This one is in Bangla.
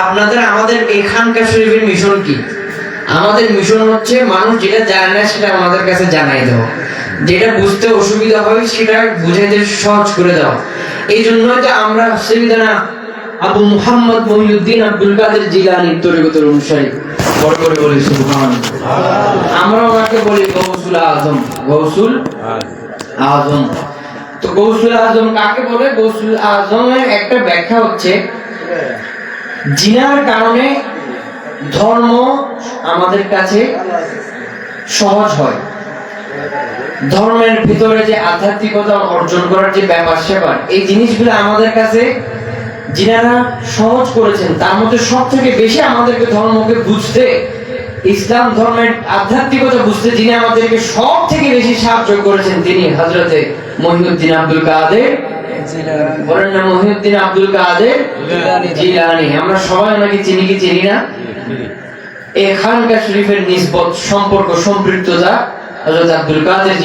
আপনাদের আমাদের এই খানকা শরীফের মিশন কি? আমাদের মিশন হচ্ছে মানুষ যেটা জানে না সেটা আমাদের কাছে জানাই দেওয়া যেটা বুঝতে অসুবিধা হয় সেটা বুঝাইতে সহজ করে দেওয়া এই জন্য যে আমরা সৈয়দনা আবু মুহাম্মদ মহিউদ্দিন আব্দুল কাদের জিলানির তরিকতের অনুসারী। বড় করে বলি, সুবহান। আমরা ওনাকে বলি গৌসুল আজম। গৌসুল আজম। তো গৌসুল আজম কাকে বলে? গৌসুল আজমের একটা ব্যাখ্যা হচ্ছে জিনার কারণে ধর্ম আমাদের কাছে সহজ হয়। ধর্মের ভিতরে যে আধ্যাত্মিকতা অর্জন করার যে ব্যাপার স্যাপার, এই জিনিসগুলো আমাদের কাছে যিনারা সহজ করেছেন। তার মধ্যে সব থেকে বেশি আমাদেরকে ধর্মকে বুঝতে, ইসলাম ধর্মের আধ্যাত্মিকতা বুঝতে যিনি আমাদেরকে সব থেকে বেশি সাহায্য করেছেন তিনি হজরতে মহিউদ্দিন আব্দুল কাদের বলেন না মহিউদ্দিন আব্দুল কাদের জিলানি। আমরা সবাই ওনাকে চিনি কি চিনি না? এখানকার শরীফের নিসবত সম্পর্ক সম্পৃক্ততা হযরত আব্দুল কাদের